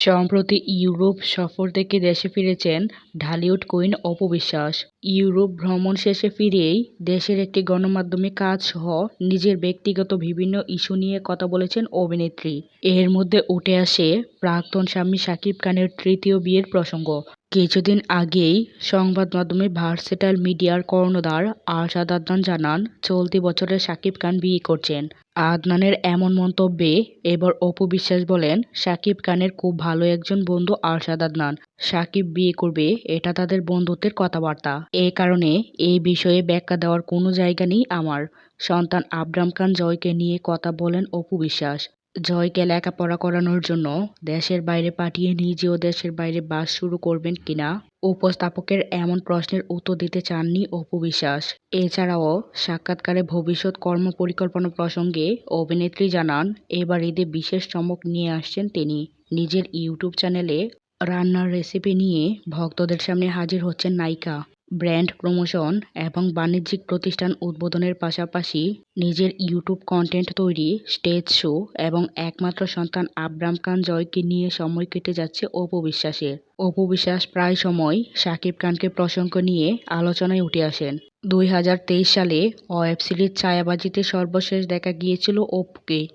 সম্প্রতি ইউরোপ সফর থেকে দেশে ফিরেছেন ঢালিউড কুইন অপু বিশ্বাস। ইউরোপ ভ্রমণ শেষে ফিরেই দেশের একটি গণমাধ্যমে কাজ সহ নিজের ব্যক্তিগত বিভিন্ন ইস্যু নিয়ে কথা বলেছেন অভিনেত্রী। এর মধ্যে উঠে আসে প্রাক্তন স্বামী শাকিব খানের তৃতীয় বিয়ের প্রসঙ্গ। কিছুদিন আগেই সংবাদ মাধ্যমে ভার্সেটাইল মিডিয়ার কর্ণধার আরশাদ আদনান জানান, চলতি বছরে শাকিব খান বিয়ে করছেন। আদনানের এমন মন্তব্যে এবার অপু বিশ্বাস বলেন, সাকিব খানের খুব ভালো একজন বন্ধু আরশাদ আদনান। সাকিব বিয়ে করবে, এটা তাদের বন্ধুত্বের কথাবার্তা। এ কারণে এই বিষয়ে ব্যাখ্যা দেওয়ার কোনো জায়গা নেই আমার। সন্তান আবরাম খান জয়কে নিয়ে কথা বলেন অপু বিশ্বাস। জয়কে লেখাপড়া করানোর জন্য দেশের বাইরে পাঠিয়ে নিজেও দেশের বাইরে বাস শুরু করবেন কিনা? উপস্থাপকের এমন প্রশ্নের উত্তর দিতে চাননি অপু বিশ্বাস। এছাড়াও সাক্ষাৎকারে ভবিষ্যৎ কর্মপরিকল্পনা প্রসঙ্গে অভিনেত্রী জানান, এবার ঈদে বিশেষ চমক নিয়ে আসছেন তিনি। নিজের ইউটিউব চ্যানেলে রান্নার রেসিপি নিয়ে ভক্তদের সামনে হাজির হচ্ছেন নায়িকা। ব্র্যান্ড প্রমোশন এবং বাণিজ্যিক প্রতিষ্ঠান উদ্বোধনের পাশাপাশি নিজের ইউটিউব কন্টেন্ট তৈরি, স্টেজ শো এবং একমাত্র সন্তান আবরাম খান জয়কে নিয়ে সময় কেটে যাচ্ছে অপু বিশ্বাসের। অপু বিশ্বাস প্রায় সময় শাকিব খানকে প্রসঙ্গ নিয়ে আলোচনায় উঠে আসেন। দুই হাজার তেইশ সালে ওয়েব সিরিজ ছায়াবাজিতে সর্বশেষ দেখা গিয়েছিল অপুকে।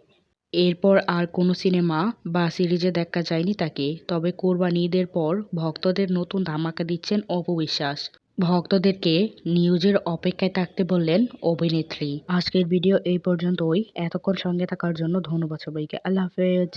এরপর আর কোনো সিনেমা বা সিরিজে দেখা যায়নি তাকে। তবে কোরবানি ঈদের পর ভক্তদের নতুন ধামাকা দিচ্ছেন অপু বিশ্বাস। ভক্তদেরকে নিউজের অপেক্ষায় থাকতে বললেন অভিনেত্রী। আজকের ভিডিও এই পর্যন্তই। এতক্ষণ সঙ্গে থাকার জন্য ধন্যবাদ সবাইকে। আল্লাহ হাফেজ।